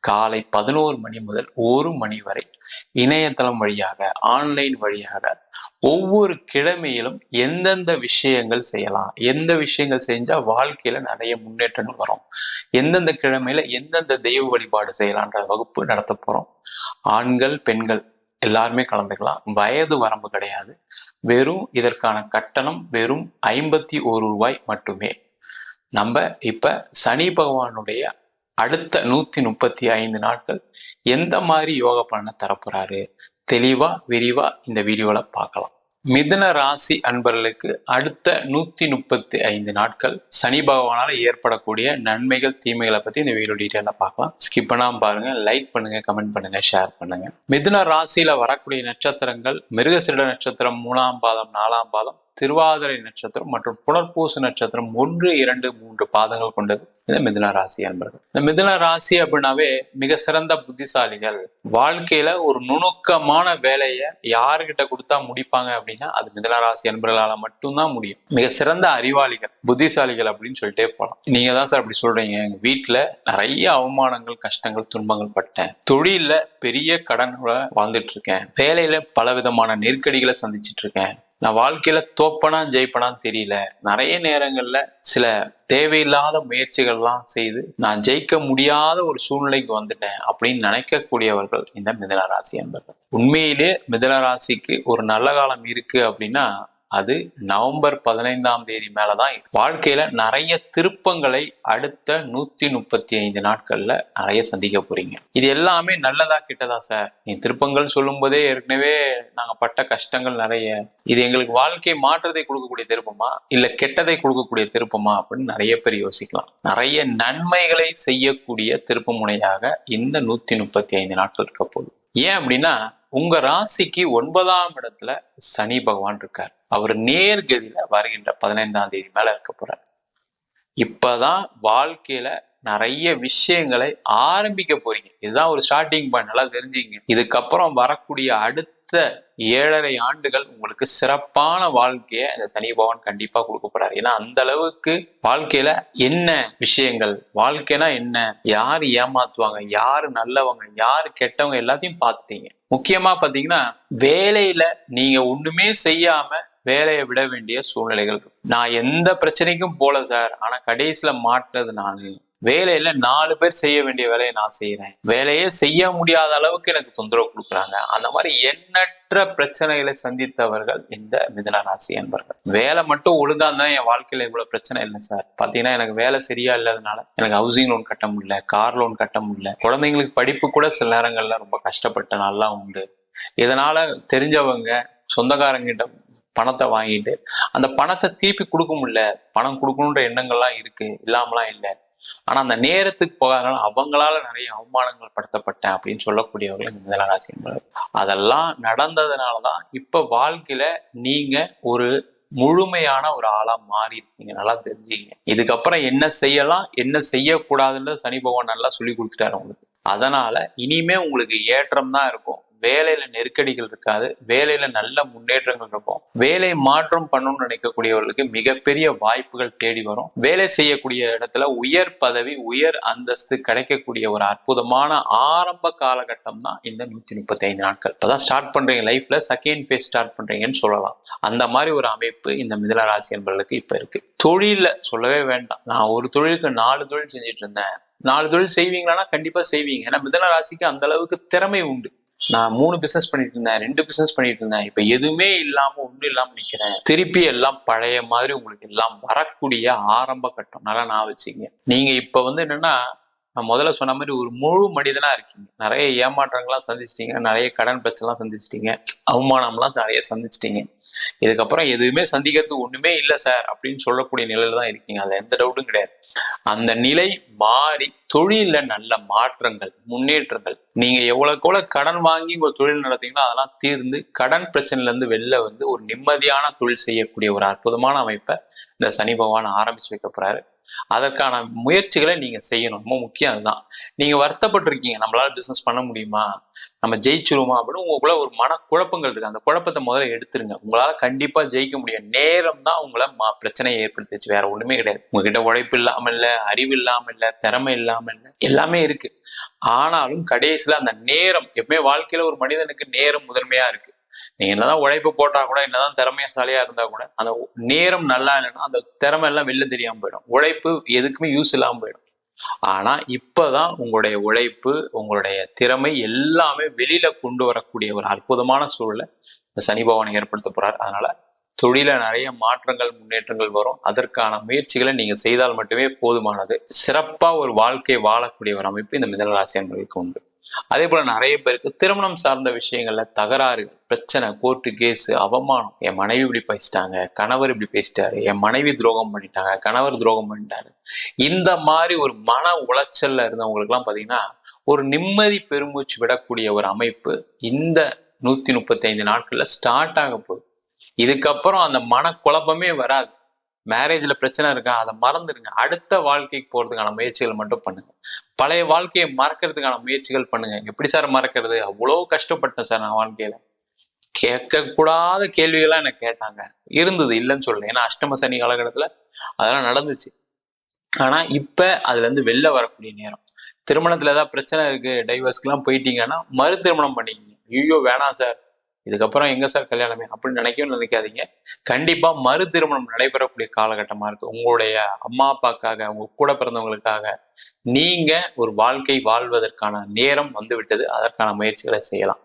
காலை பதினோரு மணி முதல் ஒரு மணி வரை இணையதளம் வழியாக ஆன்லைன் வழியாக ஒவ்வொரு கிழமையிலும் எந்தெந்த விஷயங்கள் செய்யலாம் எந்த விஷயங்கள் செஞ்சா வாழ்க்கையில நிறைய முன்னேற்றங்கள் வரும் எந்தெந்த கிழமையில எந்தெந்த தெய்வ வழிபாடு செய்யலான்ற வகுப்பு நடத்த போறோம். ஆண்கள் பெண்கள் எல்லாருமே கலந்துக்கலாம். வயது வரம்பு கிடையாது. வெறும் இதற்கான கட்டணம் வெறும் ஐம்பத்தி ஒரு ரூபாய் மட்டுமே. நம்ம இப்ப சனி பகவானுடைய அடுத்த நூத்தி முப்பத்தி ஐந்து நாட்கள் எந்த மாதிரி யோக பலனை தரப்போறாரு? தெளிவா விரிவா இந்த வீடியோல பார்க்கலாம். மிதுன ராசி அன்பர்களுக்கு அடுத்த நூத்தி முப்பத்தி ஐந்து நாட்கள் சனி பகவானால ஏற்படக்கூடிய நன்மைகள் தீமைகளை பத்தி இந்த வீடியோ டீட்டெயில பார்க்கலாம். ஸ்கிப் பண்ணாம பாருங்க லைக் பண்ணுங்க கமெண்ட் பண்ணுங்க ஷேர் பண்ணுங்க. மிதுன ராசியில வரக்கூடிய நட்சத்திரங்கள் மிருகசிட நட்சத்திரம் மூணாம் பாதம் நாலாம் பாதம் திருவாதிரை நட்சத்திரம் மற்றும் புனர்பூச நட்சத்திரம் ஒன்று இரண்டு மூன்று பாதங்கள் கொண்டது. இந்த மிதுன ராசி என்பது இந்த மிதுன ராசி அப்படின்னாவே மிக சிறந்த புத்திசாலிகள். வாழ்க்கையில ஒரு நுணுக்கமான வேலையை யாருக்கிட்ட கொடுத்தா முடிப்பாங்க அப்படின்னா அது மிதுன ராசி என்பர்களால மட்டும்தான் முடியும். மிக சிறந்த அறிவாளிகள் புத்திசாலிகள் அப்படின்னு சொல்லிட்டே போகலாம் நீங்க தான் சார் அப்படி சொல்றீங்க. எங்க வீட்டுல நிறைய அவமானங்கள் கஷ்டங்கள் துன்பங்கள் பட்டேன். தொழில பெரிய கடன்களை வாழ்ந்துட்டு இருக்கேன். வேலையில பல விதமான நெருக்கடிகளை சந்திச்சிட்டு இருக்கேன். நான் வாழ்க்கையில தோப்பனா ஜெயிப்பனான்னு தெரியல. நிறைய நேரங்கள்ல சில தேவையில்லாத முயற்சிகள்லாம் செய்து நான் ஜெயிக்க முடியாத ஒரு சூழ்நிலைக்கு வந்துட்டேன் அப்படின்னு நினைக்கக்கூடியவர்கள் இந்த மிதனராசி என்பர்கள் உண்மையிலே மிதனராசிக்கு ஒரு நல்ல காலம் இருக்கு அப்படின்னா அது நவம்பர் பதினைந்தாம் தேதி மேலதான். வாழ்க்கையில நிறைய திருப்பங்களை அடுத்த நூத்தி முப்பத்தி ஐந்து நாட்கள்ல நிறைய சந்திக்க போறீங்க. இது எல்லாமே நல்லதா கிட்டதா சார் நீ திருப்பங்கள் சொல்லும் போதே ஏற்கனவே நாங்க பட்ட கஷ்டங்கள் நிறைய. இது எங்களுக்கு வாழ்க்கை மாற்றத்தை கொடுக்கக்கூடிய திருப்பமா? இல்ல கெட்டதை கொடுக்கக்கூடிய திருப்பமா? அப்படின்னு நிறைய பேர் யோசிக்கலாம். நிறைய நன்மைகளை செய்யக்கூடிய திருப்பமுனையாக இந்த நூத்தி முப்பத்தி ஐந்து நாட்கள் இருக்க போகுது. ஏன் அப்படின்னா உங்க ராசிக்கு ஒன்பதாம் இடத்துல சனி பகவான் இருக்கார். அவர் நேர்கதியில வருகின்ற பதினைந்தாம் தேதி மேல இருக்க போறார். இப்பதான் வாழ்க்கையில நிறைய விஷயங்களை ஆரம்பிக்க போறீங்க. இதுதான் ஒரு ஸ்டார்டிங் பாயிண்ட் நல்லா தெரிஞ்சுங்க. இதுக்கப்புறம் வரக்கூடிய அடுத்த ஏழரை ஆண்டுகள் உங்களுக்கு சிறப்பான வாழ்க்கையை இந்த சனி பகவான் கண்டிப்பா கொடுக்க போறாரு ஏன்னா அந்த அளவுக்கு வாழ்க்கையில என்ன விஷயங்கள் வாழ்க்கைனா என்ன யார் ஏமாத்துவாங்க யாரு நல்லவங்க யாரு கெட்டவங்க எல்லாத்தையும் பார்த்துட்டீங்க. முக்கியமா பாத்தீங்கன்னா வேலையில நீங்க ஒண்ணுமே செய்யாம வேலையை விட வேண்டிய சூழ்நிலைகள் நான் எந்த பிரச்சனைக்கும் போல சார் ஆனா கடைசியில மாட்டுறது நானு வேலையில நாலு பேர் செய்ய வேண்டிய வேலையை நான் செய்யறேன் வேலையே செய்ய முடியாத அளவுக்கு எனக்கு தொந்தரவு கொடுக்குறாங்க. அந்த மாதிரி எண்ணற்ற பிரச்சனைகளை சந்தித்தவர்கள் இந்த மிதன ராசி என்பர்கள் வேலை மட்டும் ஒழுங்கா இருந்தா என் வாழ்க்கையில இவ்வளவு பிரச்சனை இல்லை சார். பாத்தீங்கன்னா எனக்கு வேலை சரியா இல்லாதனால எனக்கு ஹவுசிங் லோன் கட்ட முடியல கார் லோன் கட்ட முடியல. குழந்தைங்களுக்கு படிப்பு கூட சில நேரங்கள்ல ரொம்ப கஷ்டப்பட்ட நாள்லாம் உண்டு. இதனால தெரிஞ்சவங்க சொந்தக்காரங்கிட்ட பணத்தை வாங்கிட்டு அந்த பணத்தை திருப்பி கொடுக்க முடியல. பணம் கொடுக்கணுன்ற எண்ணங்கள்லாம் இருக்கு. இல்லாமலாம் இல்லை. ஆனா அந்த நேரத்துக்கு போகாதனால அவங்களால நிறைய அவமானங்கள் படுத்தப்பட்டேன் அப்படின்னு சொல்லக்கூடியவர்கள் இந்த மிதனராசி என்பவர் அதெல்லாம் நடந்ததுனாலதான் இப்ப வாழ்க்கையில நீங்க ஒரு முழுமையான ஒரு ஆளா மாறி இருக்கீங்க நல்லா தெரிஞ்சீங்க இதுக்கப்புறம் என்ன செய்யலாம் என்ன செய்யக்கூடாதுன்றது சனி பகவான் நல்லா சொல்லி கொடுத்துட்டாரு உங்களுக்கு. அதனால இனிமே உங்களுக்கு ஏற்றம் தான் இருக்கும். வேலையில நெருக்கடிகள் இருக்காது. வேலையில நல்ல முன்னேற்றங்கள் இருக்கும். வேலை மாற்றம் பண்ணணும்னு நினைக்கக்கூடியவர்களுக்கு மிகப்பெரிய வாய்ப்புகள் தேடி வரும். வேலை செய்யக்கூடிய இடத்துல உயர் பதவி உயர் அந்தஸ்து கிடைக்கக்கூடிய ஒரு அற்புதமான ஆரம்ப காலகட்டம் தான் இந்த நூத்தி முப்பத்தி ஐந்து நாட்கள். அதான் ஸ்டார்ட் பண்றீங்க லைஃப்ல செகண்ட் ஃபேஸ் ஸ்டார்ட் பண்றீங்கன்னு சொல்லலாம். அந்த மாதிரி ஒரு அமைப்பு இந்த மிதுன ராசி என்பவர்களுக்கு இப்ப இருக்கு. தொழில சொல்லவே வேண்டாம். நான் ஒரு தொழிலுக்கு நாலு தொழில் செஞ்சுட்டு இருந்தேன். நாலு தொழில் செய்வீங்களான்னா கண்டிப்பா செய்வீங்க. ஏன்னா மிதன ராசிக்கு அந்த அளவுக்கு திறமை உண்டு. நான் மூணு பிசினஸ் பண்ணிட்டு இருந்தேன் ரெண்டு பிசினஸ் பண்ணிட்டு இருந்தேன். இப்ப எதுவுமே இல்லாம ஒண்ணும் இல்லாம நிக்கிறேன். திருப்பி எல்லாம் பழைய மாதிரி உங்களுக்கு எல்லாம் வரக்கூடிய ஆரம்ப கட்டம். நல்லா நான் வச்சுங்க. நீங்க இப்ப வந்து என்னன்னா நான் முதல்ல சொன்ன மாதிரி ஒரு முழு மனிதனா இருக்கீங்க. நிறைய ஏமாற்றங்கள்லாம் சந்திச்சிட்டீங்க. நிறைய கடன் பிரச்சனைலாம் சந்திச்சிட்டீங்க. அவமானம்லாம் நிறைய சந்திச்சிட்டீங்க. இதுக்கப்புறம் எதுவுமே சந்திக்கிறதுக்கு ஒண்ணுமே இல்லை சார் அப்படின்னு சொல்லக்கூடிய நிலையில தான் இருக்கீங்க. அது எந்த டவுட்டும் கிடையாது. அந்த நிலை மாறி தொழில்ல நல்ல மாற்றங்கள் முன்னேற்றங்கள் நீங்க எவ்வளவு எவ்வளவு கடன் வாங்கி உங்க தொழில் நடத்தீங்களோ அதெல்லாம் தீர்ந்து கடன் பிரச்சனையில இருந்து வெளில வந்து ஒரு நிம்மதியான தொழில் செய்யக்கூடிய ஒரு அற்புதமான அமைப்பை இந்த சனி பகவான் ஆரம்பிச்சு வைக்க போறாரு. அதற்கான முயற்சிகளை நீங்க செய்யணும். ரொம்ப முக்கியம் அதுதான். நீங்க வருத்தப்பட்டிருக்கீங்க. நம்மளால பிசினஸ் பண்ண முடியுமா? நம்ம ஜெயிச்சிருவோமா? அப்படின்னு உங்களுக்குள்ள ஒரு மன குழப்பங்கள் இருக்கு. அந்த குழப்பத்தை முதல்ல எடுத்துருங்க. உங்களால கண்டிப்பா ஜெயிக்க முடியும். நேரம் தான் உங்களை மா பிரச்சனையை ஏற்படுத்திச்சு. வேற ஒண்ணுமே கிடையாது. உங்ககிட்ட உழைப்பு இல்லாம இல்ல அறிவு இல்லாம இல்ல திறமை இல்லாம இல்ல எல்லாமே இருக்கு. ஆனாலும் கடைசியில அந்த நேரம் எப்பவுமே வாழ்க்கையில ஒரு மனிதனுக்கு நேரம் முதன்மையா இருக்கு. நீங்க என்னதான் உழைப்பு போட்டா கூட என்னதான் திறமையாசாலியா இருந்தா கூட அந்த நேரம் நல்லா இல்லைன்னா அந்த திறமை எல்லாம் வெளில தெரியாம போயிடும். உழைப்பு எதுக்குமே யூஸ் இல்லாம போயிடும். ஆனா இப்பதான் உங்களுடைய உழைப்பு உங்களுடைய திறமை எல்லாமே வெளியில கொண்டு வரக்கூடிய ஒரு அற்புதமான சூழலை இந்த சனி பகவான் ஏற்படுத்த போறார். அதனால தொழில நிறைய மாற்றங்கள் முன்னேற்றங்கள் வரும். அதற்கான முயற்சிகளை நீங்க செய்தால் மட்டுமே போதுமானது. சிறப்பா ஒரு வாழ்க்கை வாழக்கூடிய ஒரு அமைப்பு இந்த மிதனராசி அன்பர்களுக்கு உண்டு. அதே போல நிறைய பேருக்கு திருமணம் சார்ந்த விஷயங்கள்ல தகராறு பிரச்சனை கோர்ட்டு கேஸ் அவமானம். என் மனைவி இப்படி பேசிட்டாங்க கணவர் இப்படி பேசிட்டாரு என் மனைவி துரோகம் பண்ணிட்டாங்க கணவர் துரோகம் பண்ணிட்டாரு. இந்த மாதிரி ஒரு மன உளைச்சல்ல இருந்தவங்களுக்கு எல்லாம் பாத்தீங்கன்னா ஒரு நிம்மதி பெருமூச்சு விடக்கூடிய ஒரு அமைப்பு இந்த நூத்தி முப்பத்தி ஐந்து நாட்கள்ல ஸ்டார்ட் ஆக போகுது. இதுக்கப்புறம் அந்த மன குழப்பமே வராது. மேரேஜ்ல பிரச்சனை இருக்கா அதை மறந்துடுங்க. அடுத்த வாழ்க்கைக்கு போறதுக்கான முயற்சிகள் மட்டும் பண்ணுங்க. பழைய வாழ்க்கையை மறக்கிறதுக்கான முயற்சிகள் பண்ணுங்க. எப்படி சார் மறக்கிறது? அவ்வளோ கஷ்டப்பட்டேன் சார் நான் வாழ்க்கையில. கேட்கக்கூடாத கேள்விகள்லாம் எனக்கு கேட்டாங்க. இருந்தது இல்லைன்னு சொல்லல. ஏன்னா அஷ்டம சனி காலகட்டத்துல அதெல்லாம் நடந்துச்சு. ஆனா இப்ப அதுல இருந்து வெளில வரக்கூடிய நேரம். திருமணத்துல ஏதாவது பிரச்சனை இருக்கு டைவர்ஸ்க்குலாம் போயிட்டீங்கன்னா மறு திருமணம் பண்ணிக்கிங்க. ஐயோ வேணாம் சார். இதுக்கப்புறம் எங்க சார் கல்யாணமே அப்படின்னு நினைக்கவும் நினைக்காதீங்க. கண்டிப்பா மறு திருமணம் நடைபெறக்கூடிய காலகட்டமா இருக்கு. உங்களுடைய அம்மா அப்பாக்காக உங்க கூட பிறந்தவங்களுக்காக நீங்க ஒரு வாழ்க்கை வாழ்வதற்கான நேரம் வந்துவிட்டது. அதற்கான முயற்சிகளை செய்யலாம்.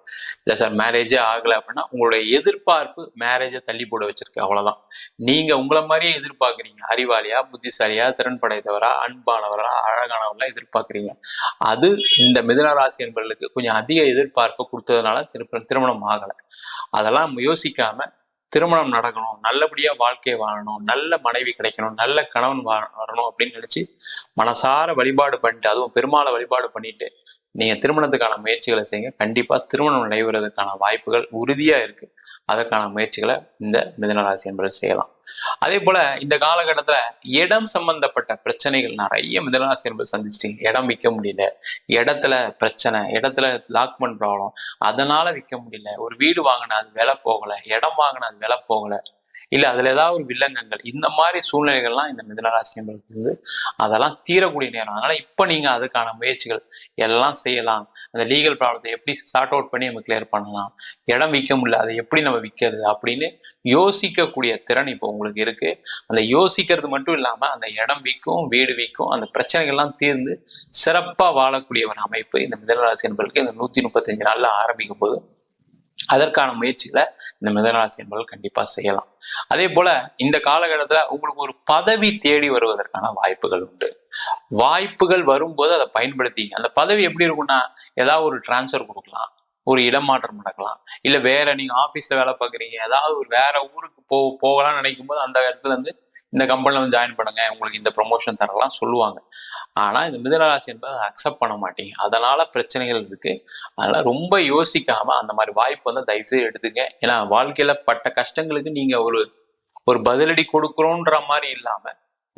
இல்லை சார் மேரேஜே ஆகலை அப்படின்னா உங்களுடைய எதிர்பார்ப்பு மேரேஜை தள்ளி போட வச்சிருக்கு. அவ்வளவுதான். நீங்க உங்களை மாதிரியே எதிர்பார்க்குறீங்க. அறிவாளியா புத்திசாலியா திறன் படைத்தவரா அன்பானவரா அழகானவரா எதிர்பார்க்குறீங்க. அது இந்த மிதனராசி என்பவர்களுக்கு கொஞ்சம் அதிக எதிர்பார்ப்பு கொடுத்ததுனால திருப்ப திருமணம் ஆகலை. அதெல்லாம் யோசிக்காம திருமணம் நடக்கணும் நல்லபடியா வாழ்க்கையை வாழணும் நல்ல மனைவி கிடைக்கணும் நல்ல கணவன் வரணும் அப்படின்னு நினைச்சு மனசார வழிபாடு பண்ணிட்டு அதுவும் பெருமாளை வழிபாடு பண்ணிட்டு நீங்க திருமணத்துக்கான முயற்சிகளை செய்யுங்க. கண்டிப்பா திருமணம் நடைபெறதுக்கான வாய்ப்புகள் உறுதியா இருக்கு. அதற்கான முயற்சிகளை இந்த மிதனராசி என்பது செய்யலாம். அதே போல இந்த காலகட்டத்துல இடம் சம்பந்தப்பட்ட பிரச்சனைகள் நிறைய மிதனராசி என்பது சந்திச்சிட்டீங்க இடம் விற்க முடியல. இடத்துல பிரச்சனை இடத்துல லாக்மெண்ட் ப்ராப்ளம் அதனால விற்க முடியல. ஒரு வீடு வாங்கினா அது விலை போகல இடம் வாங்கினா அது விலை போகல. இல்லை அதில் ஏதாவது ஒரு வில்லங்கங்கள் இந்த மாதிரி சூழ்நிலைகள்லாம் இந்த மிதனராசி இருந்து அதெல்லாம் தீரக்கூடிய நேரம். அதனால் இப்போ நீங்கள் அதுக்கான முயற்சிகள் எல்லாம் செய்யலாம். அந்த லீகல் ப்ராப்ளத்தை எப்படி சார்ட் அவுட் பண்ணி நம்ம கிளியர் பண்ணலாம். இடம் விற்க முடியல அதை எப்படி நம்ம விற்கிறது அப்படின்னு யோசிக்கக்கூடிய திறன் இப்போ உங்களுக்கு இருக்கு. அந்த யோசிக்கிறது மட்டும் இல்லாமல் அந்த இடம் விற்கும் வீடு விற்கும் அந்த பிரச்சனைகள்லாம் தீர்ந்து சிறப்பாக வாழக்கூடிய ஒரு அமைப்பு இந்த மிதனராசி என்பதற்கு இந்த நூற்றி முப்பத்தஞ்சு நாளில் ஆரம்பிக்கும் போது அதற்கான முயற்சிகளை இந்த மிதனராசி என்பவர்கள் கண்டிப்பாக செய்யலாம். அதே போல இந்த காலகட்டத்தில் உங்களுக்கு ஒரு பதவி தேடி வருவதற்கான வாய்ப்புகள் உண்டு. வாய்ப்புகள் வரும்போது அதை பயன்படுத்திங்க. அந்த பதவி எப்படி இருக்கும்னா ஏதாவது ஒரு டிரான்ஸ்ஃபர் கொடுக்கலாம் ஒரு இடமாற்றம் நடக்கலாம் இல்லை வேற நீங்க ஆஃபீஸில் வேலை பார்க்குறீங்க ஏதாவது ஒரு வேற ஊருக்கு போ போகலாம்னு நினைக்கும் போது அந்த இடத்துல இருந்து இந்த கம்பெனியில் வந்து ஜாயின் பண்ணுங்க உங்களுக்கு இந்த ப்ரொமோஷன் தரலாம் சொல்லுவாங்க. ஆனா இந்த மிதனராசி என்பதை அக்செப்ட் பண்ண மாட்டேங்க அதனால பிரச்சனைகள் இருக்கு. அதனால ரொம்ப யோசிக்காம அந்த மாதிரி வாய்ப்பு வந்து தயவு செய்து எடுத்துங்க. ஏன்னா வாழ்க்கையில பட்ட கஷ்டங்களுக்கு நீங்க ஒரு ஒரு பதிலடி கொடுக்குறோன்ற மாதிரி இல்லாம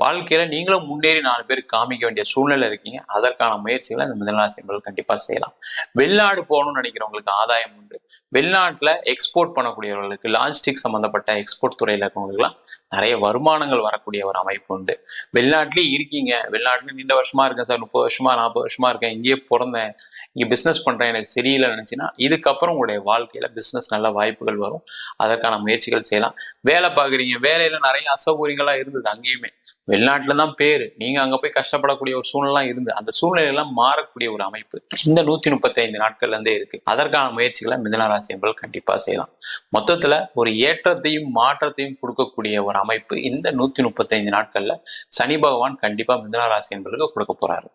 வாழ்க்கையில நீங்களும் முன்னேறி நாலு பேருக்கு காமிக்க வேண்டிய சூழ்நிலை இருக்கீங்க. அதற்கான முயற்சிகளை இந்த மிதனராசி என்பது கண்டிப்பா செய்யலாம். வெளிநாடு போகணும்னு நினைக்கிறவங்களுக்கு ஆதாயம் உண்டு. வெளிநாட்டுல எக்ஸ்போர்ட் பண்ணக்கூடியவர்களுக்கு லாஜிஸ்டிக் சம்பந்தப்பட்ட எக்ஸ்போர்ட் துறையில இருக்கவங்களுக்குலாம் நிறைய வருமானங்கள் வரக்கூடிய ஒரு அமைப்பு உண்டு. வெளிநாட்டிலேயே இருக்கீங்க. வெளிநாட்டுல நீண்ட வருஷமா இருக்கேன் சார். முப்பது வருஷமா நாற்பது வருஷமா இருக்கேன். இங்கேயே பிறந்தேன். நீங்கள் பிஸ்னஸ் பண்ணுறேன் எனக்கு சரியில்லை நினச்சின்னா இதுக்கப்புறம் உங்களுடைய வாழ்க்கையில் பிஸ்னஸ் நல்ல வாய்ப்புகள் வரும். அதற்கான முயற்சிகள் செய்யலாம். வேலை பார்க்குறீங்க வேலையில் நிறைய அசௌகரியங்களாக இருந்தது அங்கேயுமே. வெளிநாட்டில் தான் பேர். நீங்கள் அங்கே போய் கஷ்டப்படக்கூடிய ஒரு சூழ்நிலாம் இருந்து அந்த சூழ்நிலையெல்லாம் மாறக்கூடிய ஒரு அமைப்பு இந்த நூற்றி முப்பத்தைந்து நாட்கள்லேருந்தே இருக்குது அதற்கான முயற்சிகளை மிதனராசி என்பது கண்டிப்பாக செய்யலாம். மொத்தத்தில் ஒரு ஏற்றத்தையும் மாற்றத்தையும் கொடுக்கக்கூடிய ஒரு அமைப்பு இந்த நூற்றி முப்பத்தைந்து நாட்களில் சனி பகவான் கண்டிப்பாக மிதனராசி என்பதற்கு கொடுக்க போகிறாரு